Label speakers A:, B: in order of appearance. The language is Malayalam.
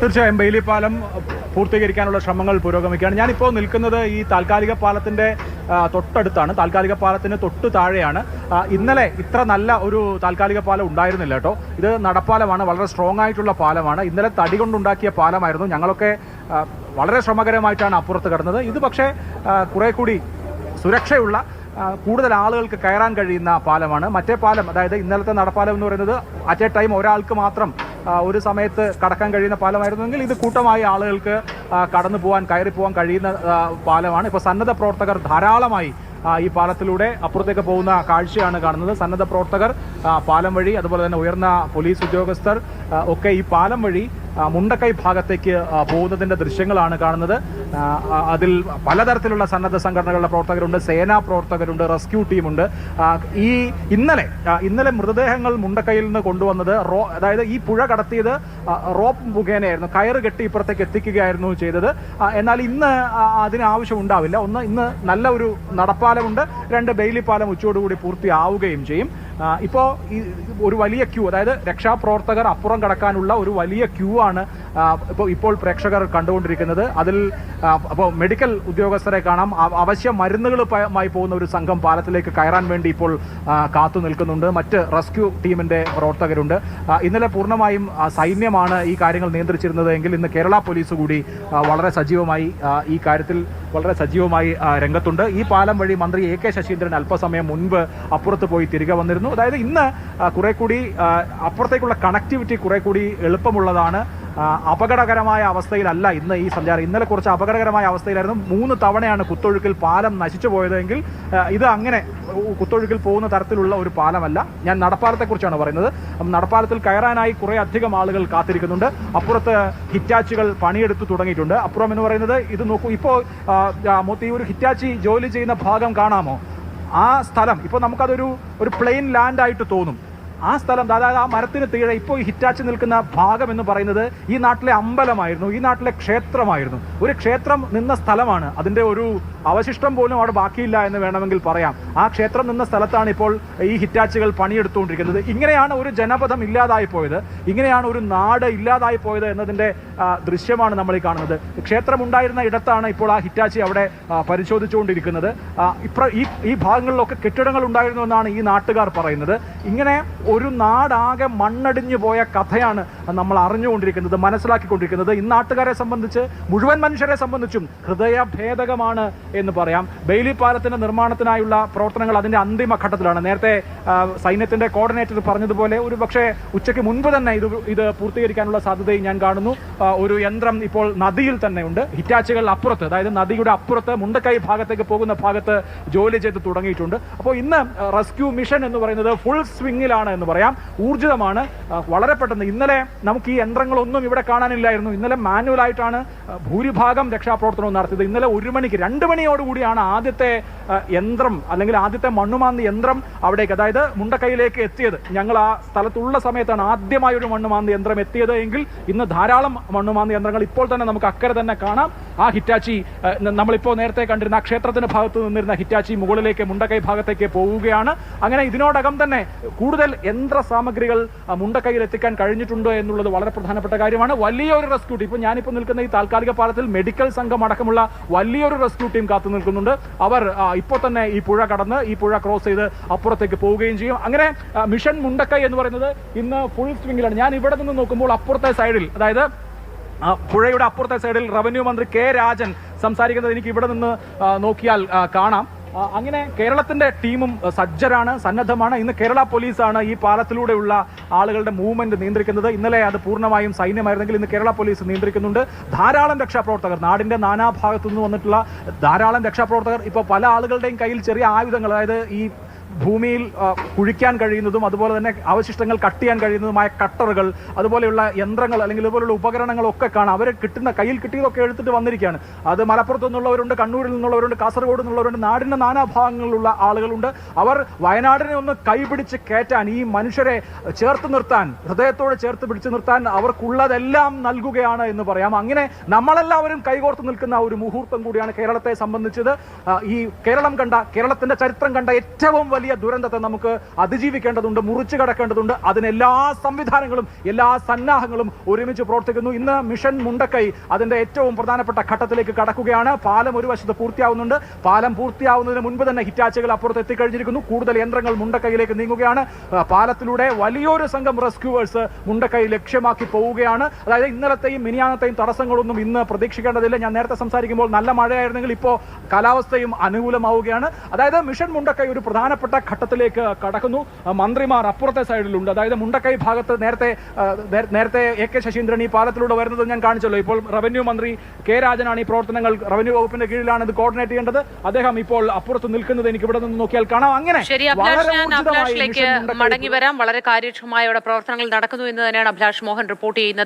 A: തീർച്ചയായും ബെയിലി പാലം പൂർത്തീകരിക്കാനുള്ള ശ്രമങ്ങൾ പുരോഗമിക്കുകയാണ്. ഞാനിപ്പോൾ നിൽക്കുന്നത് ഈ താൽക്കാലിക പാലത്തിന്റെ തൊട്ടടുത്താണ്. താൽക്കാലിക പാലത്തിന് തൊട്ട് താഴെയാണ്. ഇന്നലെ ഇത്ര നല്ല ഒരു താൽക്കാലിക പാലം ഉണ്ടായിരുന്നില്ല കേട്ടോ. ഇത് നടപ്പാലമാണ് വളരെ സ്ട്രോങ് ആയിട്ടുള്ള പാലമാണ്. ഇന്നലെ തടി കൊണ്ടുണ്ടാക്കിയ പാലമായിരുന്നു. ഞങ്ങളൊക്കെ വളരെ ശ്രമകരമായിട്ടാണ് അപ്പുറത്ത് കിടന്നത്. ഇത് പക്ഷേ കുറേ കൂടി സുരക്ഷയുള്ള കൂടുതൽ ആളുകൾക്ക് കയറാൻ കഴിയുന്ന പാലമാണ്. മറ്റേ പാലം അതായത് ഇന്നലത്തെ നടപ്പാലം എന്ന് പറയുന്നത് അറ്റ് എ ടൈം ഒരാൾക്ക് മാത്രം ഒരു സമയത്ത് കടക്കാൻ കഴിയുന്ന പാലമായിരുന്നെങ്കിൽ ഇത് കൂട്ടമായി ആളുകൾക്ക് കടന്നു പോകാൻ കയറി പോകാൻ കഴിയുന്ന പാലമാണ്. ഇപ്പോൾ സന്നദ്ധ പ്രവർത്തകർ ധാരാളമായി ഈ പാലത്തിലൂടെ അപ്പുറത്തേക്ക് പോകുന്ന കാഴ്ചയാണ് കാണുന്നത്. സന്നദ്ധ പ്രവർത്തകർ പാലം വഴി അതുപോലെ തന്നെ ഉയർന്ന പോലീസ് ഉദ്യോഗസ്ഥർ ഒക്കെ ഈ പാലം വഴി മുണ്ടക്കൈ ഭാഗത്തേക്ക് പോകുന്നതിന്റെ ദൃശ്യങ്ങളാണ് കാണുന്നത്. അതിൽ പലതരത്തിലുള്ള സന്നദ്ധ സംഘടനകളുടെ പ്രവർത്തകരുണ്ട് സേനാ പ്രവർത്തകരുണ്ട് റെസ്ക്യൂ ടീമുണ്ട്. ഈ ഇന്നലെ ഇന്നലെ മൃതദേഹങ്ങൾ മുണ്ടക്കൈയിൽ നിന്ന് കൊണ്ടുവന്നത് റോ അതായത് ഈ പുഴ കടത്തിയത് റോപ്പ് മുഖേനയായിരുന്നു. കയറ് കെട്ടി ഇപ്പുറത്തേക്ക് എത്തിക്കുകയായിരുന്നു ചെയ്തത്. എന്നാൽ ഇന്ന് അതിന് ആവശ്യം ഉണ്ടാവില്ല. ഒന്ന് ഇന്ന് നല്ല ഒരു നടപ്പാലമുണ്ട്. രണ്ട് ബെയിലി പാലം ഉച്ചയോടുകൂടി പൂർത്തിയാവുകയും ചെയ്യും. ആ, ഇപ്പോ ഈ ഒരു വലിയ ക്യൂ അതായത് രക്ഷാപ്രവർത്തകർ അപ്പുറം കടക്കാനുള്ള ഒരു വലിയ ക്യൂ ആണ് ഇപ്പോൾ ഇപ്പോൾ പ്രേക്ഷകർ കണ്ടുകൊണ്ടിരിക്കുന്നത് അതിൽ അപ്പോൾ മെഡിക്കൽ ഉദ്യോഗസ്ഥരെ കാണാം. അവ- അവശ്യ മരുന്നുകളുമായി പോകുന്ന ഒരു സംഘം പാലത്തിലേക്ക് കയറാൻ വേണ്ടി ഇപ്പോൾ കാത്തു നിൽക്കുന്നുണ്ട്. മറ്റ് റെസ്ക്യൂ ടീമിന്റെ പ്രവർത്തകരുണ്ട്. ഇന്നലെ പൂർണമായും സൈന്യമാണ് ഈ കാര്യങ്ങൾ നിയന്ത്രിച്ചിരുന്നത് എങ്കിൽ ഇന്ന് കേരള പോലീസ് കൂടി വളരെ സജീവമായി ഈ കാര്യത്തിൽ വളരെ സജീവമായി രംഗത്തുണ്ട്. ഈ പാലം വഴി മന്ത്രി എ കെ ശശീന്ദ്രൻ അല്പസമയം മുൻപ് അപ്പുറത്ത് പോയി തിരികെ വന്നിരുന്നു. അതായത് ഇന്ന് കുറെ കൂടി അപ്പുറത്തേക്കുള്ള കണക്ടിവിറ്റി കുറെ കൂടി എളുപ്പമുള്ളതാണ്. അപകടകരമായ അവസ്ഥയിലല്ല ഇന്ന് ഈ സഞ്ചാരം. ഇന്നലെ കുറച്ച് അപകടകരമായ അവസ്ഥയിലായിരുന്നു. മൂന്ന് തവണയാണ് കുത്തൊഴുക്കിൽ പാലം നശിച്ചു പോയതെങ്കിൽ ഇത് അങ്ങനെ കുത്തൊഴുക്കിൽ പോകുന്ന തരത്തിലുള്ള ഒരു പാലമല്ല. ഞാൻ നടപ്പാലത്തെക്കുറിച്ചാണ് പറയുന്നത്. നടപ്പാലത്തിൽ കയറാനായി കുറേ അധികം ആളുകൾ കാത്തിരിക്കുന്നുണ്ട്. അപ്പുറത്ത് ഹിറ്റാച്ചുകൾ പണിയെടുത്ത് തുടങ്ങിയിട്ടുണ്ട്. അപ്പുറം എന്ന് പറയുന്നത് ഇത് നോക്കൂ ഇപ്പോൾ മൊത്തം ഈ ഒരു ഹിറ്റാച്ചി ജോലി ചെയ്യുന്ന ഭാഗം കാണാമോ? ആ സ്ഥലം ഇപ്പോൾ നമുക്കതൊരു ഒരു പ്ലെയിൻ ലാൻഡ് ആയിട്ട് തോന്നും. ആ സ്ഥലം അതായത് ആ മരത്തിന് തീഴെ ഇപ്പോൾ ഹിറ്റാച്ച് നിൽക്കുന്ന ഭാഗം എന്ന് പറയുന്നത് ഈ നാട്ടിലെ അമ്പലമായിരുന്നു ഈ നാട്ടിലെ ക്ഷേത്രമായിരുന്നു. ഒരു ക്ഷേത്രം നിന്ന സ്ഥലമാണ്. അതിന്റെ ഒരു അവശിഷ്ടം പോലും അവിടെ ബാക്കിയില്ല എന്ന് വേണമെങ്കിൽ പറയാം. ആ ക്ഷേത്രം നിന്ന സ്ഥലത്താണ് ഇപ്പോൾ ഈ ഹിറ്റാച്ചുകൾ പണിയെടുത്തുകൊണ്ടിരിക്കുന്നത്. ഇങ്ങനെയാണ് ഒരു ജനപഥം ഇല്ലാതായി പോയത്. ഇങ്ങനെയാണ് ഒരു നാട് ഇല്ലാതായി പോയത് എന്നതിന്റെ ദൃശ്യമാണ് നമ്മൾ ഈ കാണുന്നത്. ക്ഷേത്രം ഉണ്ടായിരുന്ന ഇടത്താണ് ഇപ്പോൾ ആ ഹിറ്റാച്ചി അവിടെ പരിശോധിച്ചുകൊണ്ടിരിക്കുന്നത്. ഈ ഈ ഭാഗങ്ങളിലൊക്കെ കെട്ടിടങ്ങൾ ഉണ്ടായിരുന്നു എന്നാണ് ഈ നാട്ടുകാർ പറയുന്നത്. ഇങ്ങനെ ഒരു നാടാകെ മണ്ണടിഞ്ഞു പോയ കഥയാണ് നമ്മൾ അറിഞ്ഞുകൊണ്ടിരിക്കുന്നത് മനസ്സിലാക്കിക്കൊണ്ടിരിക്കുന്നത്. ഈ നാട്ടുകാരെ സംബന്ധിച്ച് മുഴുവൻ മനുഷ്യരെ സംബന്ധിച്ചും ഹൃദയഭേദകമാണ് എന്ന് പറയാം. ബെയിലി പാലത്തിന്റെ നിർമ്മാണത്തിനായുള്ള പ്രവർത്തനങ്ങൾ അതിന്റെ അന്തിമ ഘട്ടത്തിലാണ് നേരത്തെ സൈന്യത്തിന്റെ കോർഡിനേറ്റർ പറഞ്ഞതുപോലെ ഒരു പക്ഷേ ഉച്ചയ്ക്ക് മുൻപ് തന്നെ ഇത് ഇത് പൂർത്തീകരിക്കാനുള്ള സാധ്യതയും ഞാൻ കാണുന്നു. ഒരു യന്ത്രം ഇപ്പോൾ നദിയിൽ തന്നെ ഉണ്ട്. ഹിറ്റാച്ചുകൾ അപ്പുറത്ത് അതായത് നദിയുടെ അപ്പുറത്ത് മുണ്ടക്കൈ ഭാഗത്തേക്ക് പോകുന്ന ഭാഗത്ത് ജോലി ചെയ്ത് തുടങ്ങിയിട്ടുണ്ട്. അപ്പോൾ ഇന്ന് റെസ്ക്യൂ മിഷൻ എന്ന് പറയുന്നത് ഫുൾ സ്വിങ്ങിലാണ് എന്ന് പറയാം. ഊർജിതമാണ്. വളരെ പെട്ടെന്ന് ഇന്നലെ നമുക്ക് ഈ യന്ത്രങ്ങളൊന്നും ഇവിടെ കാണാനില്ലായിരുന്നു. ഇന്നലെ ആ, ഭൂരിഭാഗം രക്ഷാപ്രവർത്തനവും നടത്തിയത്. ഇന്നലെ ഒരു മണിക്ക് രണ്ട് മണിയോടുകൂടിയാണ് ആദ്യത്തെ യന്ത്രം അല്ലെങ്കിൽ ആദ്യത്തെ മണ്ണുമാന്തി യന്ത്രം അവിടേക്ക്. അതായത് മുണ്ടക്കൈയിലേക്ക് എത്തിയത്. ഞങ്ങൾ ആ സ്ഥലത്തുള്ള സമയത്താണ് ആദ്യമായ ഒരു മണ്ണുമാന്തി യന്ത്രം എത്തിയത് എങ്കിൽ ഇന്ന് ധാരാളം മണ്ണുമാന്തി യന്ത്രങ്ങൾ ഇപ്പോൾ തന്നെ നമുക്ക് അക്കരെ തന്നെ കാണാം. ആ ഹിറ്റാച്ചി നമ്മളിപ്പോൾ നേരത്തെ കണ്ടിരുന്ന ആ ക്ഷേത്രത്തിന്റെ ഭാഗത്ത് നിന്നിരുന്ന ഹിറ്റാച്ചി മുകളിലേക്ക് മുണ്ടക്കൈ ഭാഗത്തേക്ക് പോവുകയാണ്. അങ്ങനെ ഇതിനോടകം തന്നെ കൂടുതൽ യന്ത്ര സാമഗ്രികൾ മുണ്ടക്കൈയിൽ എത്തിക്കാൻ കഴിഞ്ഞിട്ടുണ്ട് എന്നുള്ളത് വളരെ പ്രധാനപ്പെട്ട കാര്യമാണ്. വലിയൊരു റെസ്ക്യൂ ടീം ഇപ്പോൾ ഞാനിപ്പോൾ നിൽക്കുന്ന ഈ താൽക്കാലിക പാലത്തിൽ മെഡിക്കൽ സംഘം അടക്കമുള്ള വലിയൊരു റെസ്ക്യൂ ടീം കാത്തു നിൽക്കുന്നുണ്ട്. അവർ ഇപ്പോൾ തന്നെ ഈ പുഴ കടന്ന് ഈ പുഴ ക്രോസ് ചെയ്ത് അപ്പുറത്തേക്ക് പോവുകയും ചെയ്യും. അങ്ങനെ മിഷൻ മുണ്ടക്കൈ എന്ന് പറയുന്നത് ഇന്ന് ഫുൾ സ്വിംഗിലാണ് ഞാൻ ഇവിടെ നിന്ന് നോക്കുമ്പോൾ അപ്പുറത്തെ സൈഡിൽ അതായത് പുഴയുടെ അപ്പുറത്തെ സൈഡിൽ റവന്യൂ മന്ത്രി കെ രാജൻ സംസാരിക്കുന്നത് എനിക്ക് ഇവിടെ നിന്ന് നോക്കിയാൽ കാണാം. അങ്ങനെ കേരളത്തിന്റെ ടീമും സജ്ജരാണ് സന്നദ്ധമാണ്. ഇന്ന് കേരള പോലീസാണ് ഈ പാലത്തിലൂടെയുള്ള ആളുകളുടെ മൂവ്മെന്റ് നിയന്ത്രിക്കുന്നത്. ഇന്നലെ അത് പൂർണമായും സൈന്യമായിരുന്നെങ്കിൽ ഇന്ന് കേരള പോലീസ് നിയന്ത്രിക്കുന്നുണ്ട്. ധാരാളം രക്ഷാപ്രവർത്തകർ നാടിന്റെ നാനാഭാഗത്തു നിന്ന് വന്നിട്ടുള്ള ധാരാളം രക്ഷാപ്രവർത്തകർ. ഇപ്പോൾ പല ആളുകളുടെയും കയ്യിൽ ചെറിയ ആയുധങ്ങൾ അതായത് ഈ ഭൂമിയിൽ കുഴിക്കാൻ കഴിയുന്നതും അതുപോലെ തന്നെ അവശിഷ്ടങ്ങൾ കട്ട് ചെയ്യാൻ കഴിയുന്നതുമായ കട്ടറുകൾ അതുപോലെയുള്ള യന്ത്രങ്ങൾ അല്ലെങ്കിൽ ഇതുപോലുള്ള ഉപകരണങ്ങളൊക്കെ കാണാം. അവർ കിട്ടുന്ന കയ്യിൽ കിട്ടിയതൊക്കെ എടുത്തിട്ട് വന്നിരിക്കുകയാണ്. അത് മലപ്പുറത്തു നിന്നുള്ളവരുണ്ട് കണ്ണൂരിൽ നിന്നുള്ളവരുണ്ട് കാസർഗോഡ് നിന്നുള്ളവരുണ്ട് നാടിന്റെ നാനാഭാഗങ്ങളിലുള്ള ആളുകളുണ്ട്. അവർ വയനാടിനെ ഒന്ന് കൈപിടിച്ച് കയറ്റാൻ ഈ മനുഷ്യരെ ചേർത്ത് നിർത്താൻ ഹൃദയത്തോടെ ചേർത്ത് പിടിച്ചു നിർത്താൻ അവർക്കുള്ളതെല്ലാം നൽകുകയാണ് എന്ന് പറയാം. അങ്ങനെ നമ്മളെല്ലാവരും കൈകോർത്ത് നിൽക്കുന്ന ഒരു മുഹൂർത്തം കൂടിയാണ് കേരളത്തെ സംബന്ധിച്ചത്. ഈ കേരളം കണ്ട കേരളത്തിന്റെ ചരിത്രം കണ്ട ഏറ്റവും വലിയ വലിയ ദുരന്തത്തെ നമുക്ക് അതിജീവിക്കേണ്ടതുണ്ട് മുറിച്ചു കടക്കേണ്ടതുണ്ട്. അതിന് എല്ലാ സംവിധാനങ്ങളും എല്ലാ സന്നാഹങ്ങളും ഒരുമിച്ച് പ്രവർത്തിക്കുന്നു. ഇന്ന് മിഷൻ മുണ്ടക്കൈ അതിന്റെ ഏറ്റവും പ്രധാനപ്പെട്ട ഘട്ടത്തിലേക്ക് കടക്കുകയാണ്. പാലം ഒരു വശത്ത് പൂർത്തിയാവുന്നുണ്ട്. പാലം പൂർത്തിയാവുന്നതിന് മുൻപ് തന്നെ ഹിറ്റാച്ചുകൾ അപ്പുറത്ത് എത്തിക്കഴിഞ്ഞിരിക്കുന്നു. കൂടുതൽ യന്ത്രങ്ങൾ മുണ്ടക്കൈയിലേക്ക് നീങ്ങുകയാണ്. പാലത്തിലൂടെ വലിയൊരു സംഘം റെസ്ക്യൂവേഴ്സ് മുണ്ടക്കൈ ലക്ഷ്യമാക്കി പോവുകയാണ്. അതായത് ഇന്നലത്തെയും മിനിയാനത്തെയും തടസ്സങ്ങളൊന്നും ഇന്ന് പ്രതീക്ഷിക്കേണ്ടതില്ല. ഞാൻ നേരത്തെ സംസാരിക്കുമ്പോൾ നല്ല മഴയായിരുന്നെങ്കിൽ ഇപ്പോൾ കാലാവസ്ഥയും അനുകൂലമാവുകയാണ്. അതായത് മിഷൻ മുണ്ടക്കൈ ഒരു പ്രധാനപ്പെട്ട ഘട്ടത്തിലേക്ക് കടക്കുന്നു. മന്ത്രിമാർ അപ്പുറത്തെ സൈഡിലുണ്ട്. അതായത് മുണ്ടക്കൈ ഭാഗത്ത് നേരത്തെ നേരത്തെ എ കെ ശശീന്ദ്രൻ ഈ പാലത്തിലൂടെ വരുന്നത് ഞാൻ കാണിച്ചല്ലോ. ഇപ്പോൾ റവന്യൂ മന്ത്രി കെ രാജനാണ് ഈ പ്രവർത്തനങ്ങൾ റവന്യൂ വകുപ്പിന്റെ കീഴിലാണ് ഇത് കോർഡിനേറ്റ് ചെയ്യേണ്ടത്. അദ്ദേഹം ഇപ്പോൾ അപ്പുറത്ത് നിൽക്കുന്നത് എനിക്ക് ഇവിടെ നിന്ന് നോക്കിയാൽ കാണാം. അങ്ങനെ
B: മടങ്ങി വരാം. വളരെ കാര്യക്ഷമമായ പ്രവർത്തനങ്ങൾ നടക്കുന്നു എന്ന് തന്നെയാണ് അഭിലാഷ് മോഹൻ റിപ്പോർട്ട് ചെയ്യുന്നത്.